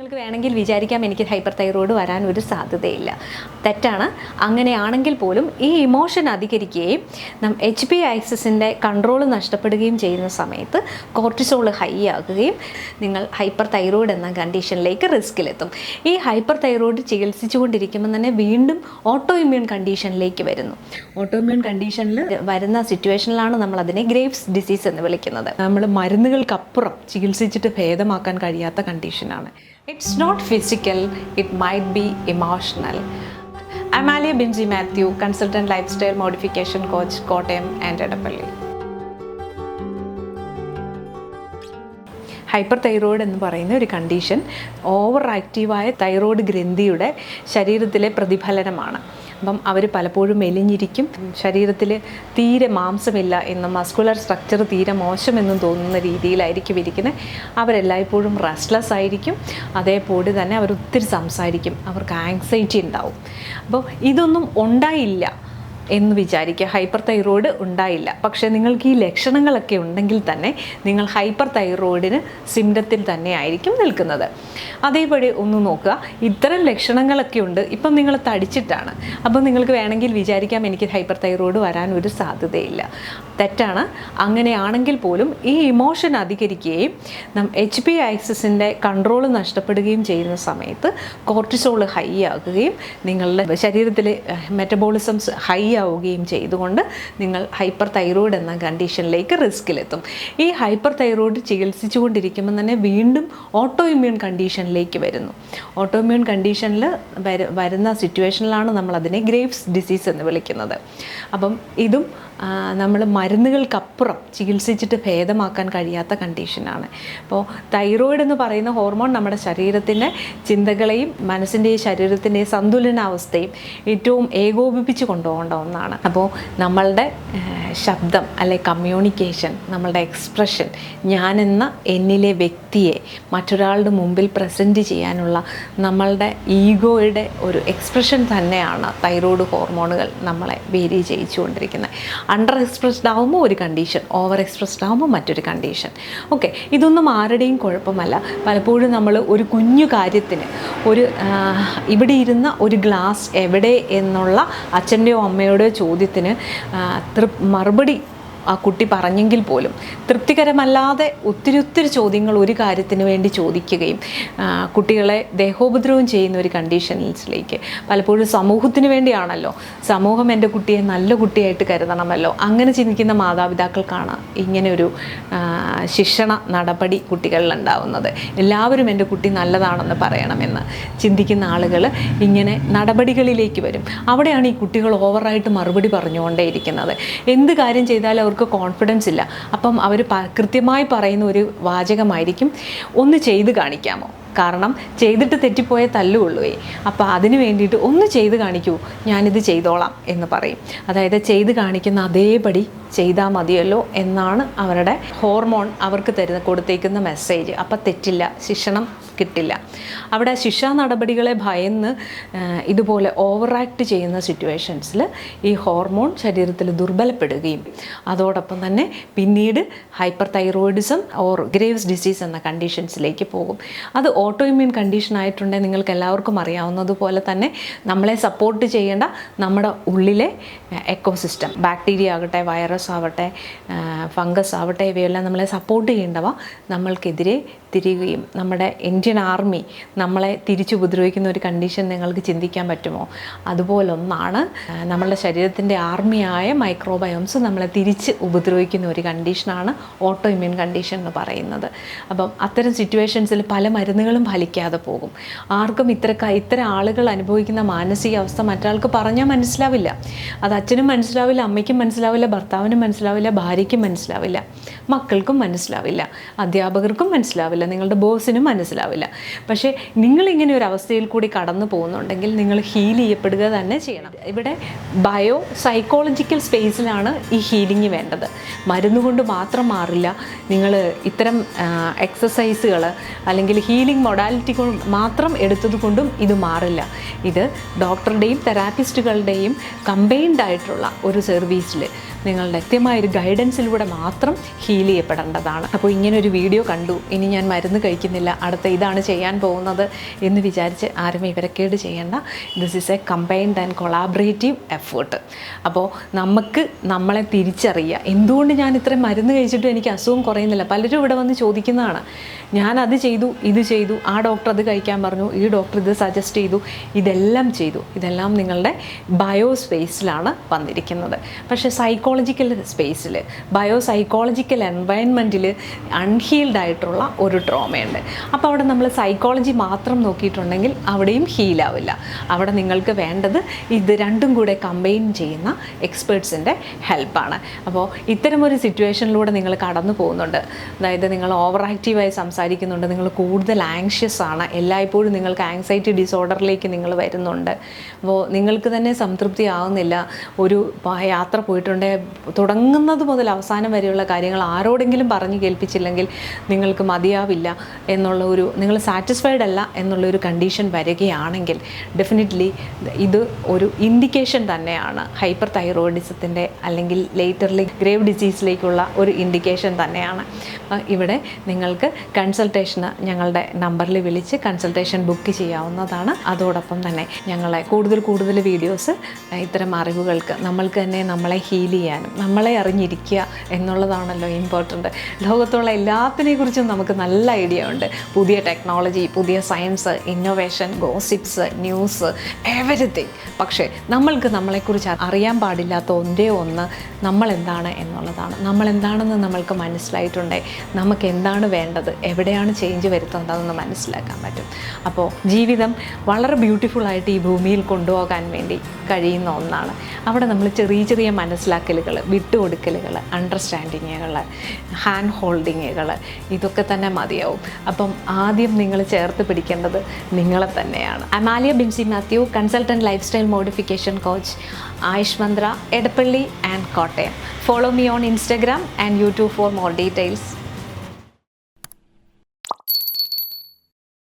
നിങ്ങൾക്ക് വേണമെങ്കിൽ വിചാരിക്കാം എനിക്ക് ഹൈപ്പർ തൈറോയ്ഡ് വരാൻ ഒരു സാധ്യതയില്ല. തെറ്റാണ്. അങ്ങനെയാണെങ്കിൽ പോലും ഈ ഇമോഷൻ അധികരിക്കുകയും നം എച്ച് പി ആക്സിസിന്റെ കൺട്രോൾ നഷ്ടപ്പെടുകയും ചെയ്യുന്ന സമയത്ത് കോർട്ടിസോൾ ഹൈ ആകുകയും നിങ്ങൾ ഹൈപ്പർ തൈറോയ്ഡ് എന്ന കണ്ടീഷനിലേക്ക് റിസ്കിലെത്തും ഈ ഹൈപ്പർ തൈറോയ്ഡ് ചികിത്സിച്ചുകൊണ്ടിരിക്കുമ്പോൾ തന്നെ വീണ്ടും ഓട്ടോ ഇമ്മ്യൂൺ കണ്ടീഷനിലേക്ക് വരുന്നു. ഓട്ടോ ഇമ്മ്യൂൺ കണ്ടീഷനിൽ വരുന്ന സിറ്റുവേഷനിലാണ് നമ്മൾ അതിനെ ഗ്രേവ്സ് ഡിസീസ് എന്ന് വിളിക്കുന്നത്. നമ്മൾ മരുന്നുകൾക്കപ്പുറം ചികിത്സിച്ചിട്ട് ഭേദമാക്കാൻ കഴിയാത്ത കണ്ടീഷനാണ്. It's not physical it might be emotional Amalia Binji Mathew consultant lifestyle modification coach Kottayam and Edappally hyperthyroid എന്ന് പറയുന്ന ഒരു കണ്ടീഷൻ ഓവർ ആക്റ്റീവായ തൈറോയ്ഡ് ഗ്രന്ഥിയുടെ ശരീരത്തിലെ പ്രതിഫലനമാണ്. അപ്പം അവർ പലപ്പോഴും മെലിഞ്ഞിരിക്കും. ശരീരത്തിൽ തീരെ മാംസമില്ല എന്നും മസ്കുലർ സ്ട്രക്ചർ തീരെ മോശമെന്നും തോന്നുന്ന രീതിയിലായിരിക്കും ഇരിക്കുന്നത് അവരെല്ലായ്പ്പോഴും റെസ്റ്റ്ലെസ് ആയിരിക്കും. അതേപോലെ തന്നെ അവർ ഒത്തിരി സംസാരിക്കും. അവർക്ക് ആങ്സൈറ്റി ഉണ്ടാവും. അപ്പോൾ ഇതൊന്നും ഉണ്ടായില്ല. എന്ന് വിചാരിക്കുക. ഹൈപ്പർ തൈറോയിഡ് ഉണ്ടായില്ല. പക്ഷേ നിങ്ങൾക്ക് ഈ ലക്ഷണങ്ങളൊക്കെ ഉണ്ടെങ്കിൽ തന്നെ നിങ്ങൾ ഹൈപ്പർ തൈറോയിഡിന് സിംറ്റത്തിൽ തന്നെ ആയിരിക്കും നിൽക്കുന്നത്. അതേപടി ഒന്ന് നോക്കുക. ഇത്തരം ലക്ഷണങ്ങളൊക്കെ ഉണ്ട്. ഇപ്പം നിങ്ങൾ തടിച്ചിട്ടാണ്. അപ്പം നിങ്ങൾക്ക് വേണമെങ്കിൽ വിചാരിക്കാം എനിക്ക് ഹൈപ്പർ തൈറോയിഡ് വരാൻ ഒരു സാധ്യതയില്ല. തെറ്റാണ്. അങ്ങനെയാണെങ്കിൽ പോലും ഈ ഇമോഷൻ അധികരിക്കുകയും നം എച്ച് പി ആക്സിസിന്റെ കൺട്രോൾ നഷ്ടപ്പെടുകയും ചെയ്യുന്ന സമയത്ത് കോർട്ടിസോൾ ഹൈ ആകുകയും നിങ്ങളുടെ ശരീരത്തിലെ മെറ്റബോളിസംസ് ഹൈ ആവുകയും ചെയ്തുകൊണ്ട് നിങ്ങൾ ഹൈപ്പർ തൈറോയിഡ് എന്ന കണ്ടീഷനിലേക്ക് റിസ്കിലെത്തും ഈ ഹൈപ്പർ തൈറോയിഡ് ചികിത്സിച്ചുകൊണ്ടിരിക്കുമ്പോൾ തന്നെ വീണ്ടും ഓട്ടോ ഇമ്മ്യൂൺ കണ്ടീഷനിലേക്ക് വരുന്നു. ഓട്ടോ ഇമ്മ്യൂൺ കണ്ടീഷനിൽ വരുന്ന സിറ്റുവേഷനിലാണ് നമ്മൾ അതിനെ ഗ്രേവ്സ് ഡിസീസ് എന്ന് വിളിക്കുന്നത്. അപ്പം ഇതും നമ്മൾ മരുന്നുകൾക്കപ്പുറം ചികിത്സിച്ചിട്ട് ഭേദമാക്കാൻ കഴിയാത്ത കണ്ടീഷനാണ്. അപ്പോൾ തൈറോയിഡ് എന്ന് പറയുന്ന ഹോർമോൺ നമ്മുടെ ശരീരത്തിന്റെ ചിന്തകളെയും മനസ്സിന്റെയും ശരീരത്തിന്റെയും സന്തുലനാവസ്ഥയും ഏറ്റവും ഏകോപിപ്പിച്ച് കൊണ്ടുപോകേണ്ട ഒന്നാണ്. അപ്പോൾ നമ്മളുടെ ശബ്ദം അല്ലെ കമ്മ്യൂണിക്കേഷൻ നമ്മളുടെ എക്സ്പ്രഷൻ ഞാനെന്ന എന്നിലെ വ്യക്തിയെ മറ്റൊരാളുടെ മുമ്പിൽ പ്രസന്റ് ചെയ്യാനുള്ള നമ്മളുടെ ഈഗോയുടെ ഒരു എക്സ്പ്രഷൻ തന്നെയാണ് തൈറോയ്ഡ് ഹോർമോണുകൾ നമ്മളെ വേരി ചെയ്യിച്ചുകൊണ്ടിരിക്കുന്നത്. അണ്ടർ എക്സ്പ്രസ്ഡ് ആകുമ്പോൾ ഒരു കണ്ടീഷൻ ഓവർ എക്സ്പ്രസ്ഡ് ആകുമ്പോൾ മറ്റൊരു കണ്ടീഷൻ ഓക്കെ ഇതൊന്നും ആരുടെയും കുഴപ്പമല്ല. പലപ്പോഴും നമ്മൾ ഒരു കുഞ്ഞു കാര്യത്തിന് ഒരു ഇവിടെ ഇരുന്ന ഒരു ഗ്ലാസ് എവിടെ എന്നുള്ള അച്ഛന്റെയോ അമ്മയുടെയോ ചോദ്യത്തിന് അത്ര മറുപടി ആ കുട്ടി പറഞ്ഞെങ്കിൽ പോലും തൃപ്തികരമല്ലാതെ ഒത്തിരി ഒത്തിരി ചോദ്യങ്ങൾ ഒരു കാര്യത്തിന് വേണ്ടി ചോദിക്കുകയും കുട്ടികളെ ദേഹോപദ്രവം ചെയ്യുന്ന ഒരു കണ്ടീഷൻസിലേക്ക്. പലപ്പോഴും സമൂഹത്തിന് വേണ്ടിയാണല്ലോ. സമൂഹം എന്റെ കുട്ടിയെ നല്ല കുട്ടിയായിട്ട് കരുതണമല്ലോ. അങ്ങനെ ചിന്തിക്കുന്ന മാതാപിതാക്കൾക്കാണ് ഇങ്ങനെയൊരു ശിക്ഷണ നടപടി കുട്ടികളിൽ ഉണ്ടാവുന്നത് എല്ലാവരും എന്റെ കുട്ടി നല്ലതാണെന്ന് പറയണമെന്ന് ചിന്തിക്കുന്ന ആളുകൾ ഇങ്ങനെ നടപടികളിലേക്ക് വരും. അവിടെയാണ് ഈ കുട്ടികൾ ഓവറായിട്ട് മറുപടി പറഞ്ഞുകൊണ്ടേയിരിക്കുന്നത്. എന്ത് കാര്യം ചെയ്താലും അവർക്ക് കോൺഫിഡൻസ് ഇല്ല. അപ്പം അവർ കൃത്യമായി പറയുന്ന ഒരു വാചകമായിരിക്കും ഒന്ന് ചെയ്ത് കാണിക്കാമോ? കാരണം ചെയ്തിട്ട് തെറ്റിപ്പോയ തല്ലുകൊള്ളുവേ. അപ്പോൾ അതിന് വേണ്ടിയിട്ട് ഒന്ന് ചെയ്ത് കാണിക്കൂ. ഞാനിത് ചെയ്തോളാം എന്ന് പറയും. അതായത് ചെയ്ത് കാണിക്കുന്ന അതേപടി ചെയ്താൽ മതിയല്ലോ എന്നാണ് അവരുടെ ഹോർമോൺ അവർക്ക് തരുന്ന കൊടുത്തേക്കുന്ന മെസ്സേജ്. അപ്പം തെറ്റില്ല ശിക്ഷണം കിട്ടില്ല. അവിടെ ശിക്ഷാ നടപടികളെ ഭയന്ന് ഇതുപോലെ ഓവർ ആക്ട് ചെയ്യുന്ന സിറ്റുവേഷൻസിൽ ഈ ഹോർമോൺ ശരീരത്തിൽ ദുർബലപ്പെടുകയും അതോടൊപ്പം തന്നെ പിന്നീട് hyperthyroidism or Graves disease എന്ന കണ്ടീഷൻസിലേക്ക് പോകും. അത് ഓട്ടോ ഇമ്മ്യൂൺ കണ്ടീഷൻ ആയിട്ടുണ്ടെങ്കിൽ നിങ്ങൾക്ക് എല്ലാവർക്കും അറിയാവുന്നതുപോലെ തന്നെ നമ്മളെ സപ്പോർട്ട് ചെയ്യേണ്ട നമ്മുടെ ഉള്ളിലെ എക്കോസിസ്റ്റം ബാക്ടീരിയ ആകട്ടെ വൈറസ് ആവട്ടെ ഫംഗസ് ആവട്ടെ ഇവയെല്ലാം നമ്മളെ സപ്പോർട്ട് ചെയ്യേണ്ടവ നമ്മൾക്കെതിരെ തിരികുകയും നമ്മുടെ ഇന്ത്യൻ ആർമി നമ്മളെ തിരിച്ചു ഉപദ്രവിക്കുന്ന ഒരു കണ്ടീഷൻ നിങ്ങൾക്ക് ചിന്തിക്കാൻ പറ്റുമോ? അതുപോലെ ഒന്നാണ് നമ്മളുടെ ശരീരത്തിന്റെ ആർമിയായ മൈക്രോബയോംസ് നമ്മളെ തിരിച്ച് ഉപദ്രവിക്കുന്ന ഒരു കണ്ടീഷനാണ് ഓട്ടോ ഇമ്മ്യൂൺ കണ്ടീഷൻ എന്ന് പറയുന്നത്. അപ്പം അത്തരം സിറ്റുവേഷൻസിൽ പല മരുന്നുകളും ഫലിക്കാതെ പോകും. ആർക്കും ഇത്ര ഇത്തരം ആളുകൾ അനുഭവിക്കുന്ന മാനസികാവസ്ഥ മറ്റാൾക്ക് പറഞ്ഞാൽ മനസ്സിലാവില്ല. അത് അച്ഛനും മനസ്സിലാവില്ല അമ്മയ്ക്കും മനസ്സിലാവില്ല ഭർത്താവിനും മനസ്സിലാവില്ല ഭാര്യയ്ക്കും മനസ്സിലാവില്ല മക്കൾക്കും മനസ്സിലാവില്ല അധ്യാപകർക്കും മനസ്സിലാവില്ല നിങ്ങളുടെ ബോസിനും മനസ്സിലാവില്ല. പക്ഷേ നിങ്ങളിങ്ങനെ ഒരു അവസ്ഥയിൽ കൂടി കടന്നു പോകുന്നുണ്ടെങ്കിൽ നിങ്ങൾ ഹീൽ ചെയ്യപ്പെടുക തന്നെ ചെയ്യണം. ഇവിടെ ബയോ സൈക്കോളജിക്കൽ സ്പേസിലാണ് ഈ ഹീലിംഗ് വേണ്ടത്. മരുന്നുകൊണ്ട് മാത്രം മാറില്ല. നിങ്ങൾ ഇത്തരം എക്സസൈസുകൾ അല്ലെങ്കിൽ ഹീലിംഗ് ഹീലിംഗ് മൊഡാലിറ്റി മാത്രം എടുത്തതുകൊണ്ടും ഇത് മാറില്ല. ഇത് ഡോക്ടറുടെയും തെറാപ്പിസ്റ്റുകളുടെയും കമ്പൈൻഡ് ആയിട്ടുള്ള ഒരു സർവീസിൽ നിങ്ങളുടെ കൃത്യമായ ഒരു ഗൈഡൻസിലൂടെ മാത്രം ഹീൽ ചെയ്യപ്പെടേണ്ടതാണ്. അപ്പോൾ ഇങ്ങനെ ഒരു വീഡിയോ കണ്ടു. ഇനി ഞാൻ മരുന്ന് കഴിക്കുന്നില്ല. അടുത്ത ഇതാണ് ചെയ്യാൻ പോകുന്നത് എന്ന് വിചാരിച്ച് ആരും ഇവരക്കേട് ചെയ്യേണ്ട. This is a combined and collaborative effort അപ്പോൾ നമുക്ക് നമ്മളെ തിരിച്ചറിയുക. എന്തുകൊണ്ട് ഞാൻ ഇത്രയും മരുന്ന് കഴിച്ചിട്ടും എനിക്ക് അസുഖം കുറയുന്നില്ല? പലരും ഇവിടെ വന്ന് ചോദിക്കുന്നതാണ്. ഞാനത് ചെയ്തു ഇത് ചെയ്തു ആ ഡോക്ടർ അത് കഴിക്കാൻ പറഞ്ഞു. ഈ ഡോക്ടർ ഇത് സജസ്റ്റ് ചെയ്തു. ഇതെല്ലാം ചെയ്തു. ഇതെല്ലാം നിങ്ങളുടെ ബയോ സ്പേസിലാണ് വന്നിരിക്കുന്നത്. പക്ഷേ സൈക്കോളജിക്കൽ സ്പേസിൽ ബയോ സൈക്കോളജിക്കൽ എൻവയൺമെന്റിൽ അൺഹീൽഡ് ആയിട്ടുള്ള ഒരു ട്രോമയുണ്ട് അപ്പോൾ അവിടെ നമ്മൾ സൈക്കോളജി മാത്രം നോക്കിയിട്ടുണ്ടെങ്കിൽ അവിടെയും ഹീലാവില്ല അവിടെ നിങ്ങൾക്ക് വേണ്ടത് ഇത് രണ്ടും കൂടെ കമ്പൈൻ ചെയ്യുന്ന എക്സ്പേർട്സിന്റെ ഹെൽപ്പാണ് അപ്പോൾ ഇത്തരമൊരു സിറ്റുവേഷനിലൂടെ നിങ്ങൾ കടന്നു പോകുന്നുണ്ട്. അതായത് നിങ്ങൾ ഓവർ ആക്റ്റീവായി സംസാരിക്കുന്നുണ്ട്. നിങ്ങൾ കൂടുതൽ ആങ്ഷ്യസ് ആണ്. എല്ലായ്പ്പോഴും നിങ്ങൾക്ക് ആങ്സൈറ്റി ഡിസോർഡറിലേക്ക് നിങ്ങൾ വരുന്നുണ്ട്. അപ്പോൾ നിങ്ങൾക്ക് തന്നെ സംതൃപ്തി ആവുന്നില്ല. ഒരു യാത്ര പോയിട്ടുണ്ടെങ്കിൽ തുടങ്ങുന്നത് മുതൽ അവസാനം വരെയുള്ള കാര്യങ്ങൾ ആരോടെങ്കിലും പറഞ്ഞു കേൾപ്പിച്ചില്ലെങ്കിൽ നിങ്ങൾക്ക് മതിയാവില്ല എന്നുള്ള ഒരു നിങ്ങൾ സാറ്റിസ്ഫൈഡ് അല്ല എന്നുള്ള ഒരു കണ്ടീഷൻ വരികയാണെങ്കിൽ ഡെഫിനറ്റ്ലി ഇത് ഒരു ഇൻഡിക്കേഷൻ തന്നെയാണ്. ഹൈപ്പർ തൈറോയിഡിസത്തിന്റെ അല്ലെങ്കിൽ ലേറ്റർലി ഗ്രേവ് ഡിസീസിലേക്കുള്ള ഒരു ഇൻഡിക്കേഷൻ തന്നെയാണ്. ഇവിടെ നിങ്ങൾക്ക് കൺസൾട്ടേഷന് ഞങ്ങളുടെ നമ്പറിൽ വിളിച്ച് കൺസൾട്ടേഷൻ ബുക്ക് ചെയ്യാവുന്നതാണ്. അതോടൊപ്പം തന്നെ ഞങ്ങളെ കൂടുതൽ കൂടുതൽ വീഡിയോസ് ഇത്തരം അറിവുകൾക്ക് നമ്മൾക്ക് തന്നെ നമ്മളെ ഹീൽ ചെയ്യാനും നമ്മളെ അറിഞ്ഞിരിക്കുക എന്നുള്ളതാണല്ലോ ഇമ്പോർട്ടന്റ് ലോകത്തുള്ള എല്ലാത്തിനെ കുറിച്ചും നമുക്ക് നല്ല ഐഡിയ ഉണ്ട്. പുതിയ ടെക്നോളജി പുതിയ science innovation gossips news everything പക്ഷേ നമ്മൾക്ക് നമ്മളെക്കുറിച്ച് അറിയാൻ പാടില്ലാത്ത ഒന്നേ ഒന്ന് നമ്മളെന്താണ് എന്നുള്ളതാണ്. നമ്മളെന്താണെന്ന് നമ്മൾക്ക് മനസ്സിലായിട്ടുണ്ടെങ്കിൽ നമുക്ക് എന്താണ് വേണ്ടത്? എവിടെയാണ് ചേഞ്ച് വരുത്തേണ്ടതെന്ന് മനസ്സിലാക്കാൻ പറ്റും. അപ്പോൾ ജീവിതം വളരെ ബ്യൂട്ടിഫുള്ളായിട്ട് ഈ ഭൂമിയിൽ കൊണ്ടുപോകാൻ വേണ്ടി കഴിയുന്ന ഒന്നാണ്. അവിടെ നമ്മൾ ചെറിയ ചെറിയ മനസ്സിലാക്കലുകൾ വിട്ടുകൊടുക്കലുകൾ അണ്ടർസ്റ്റാൻഡിങ്ങുകൾ ഹാൻഡ് ഹോൾഡിങ്ങുകൾ ഇതൊക്കെ തന്നെ മതിയാവും. അപ്പം ആദ്യം നിങ്ങൾ ചേർത്ത് പിടിക്കേണ്ടത് നിങ്ങളെ തന്നെയാണ്. Amalia Binsi Mathew consultant lifestyle modification coach Ayush Mantra Edappally and Kottayam. Follow me on Instagram and YouTube for more details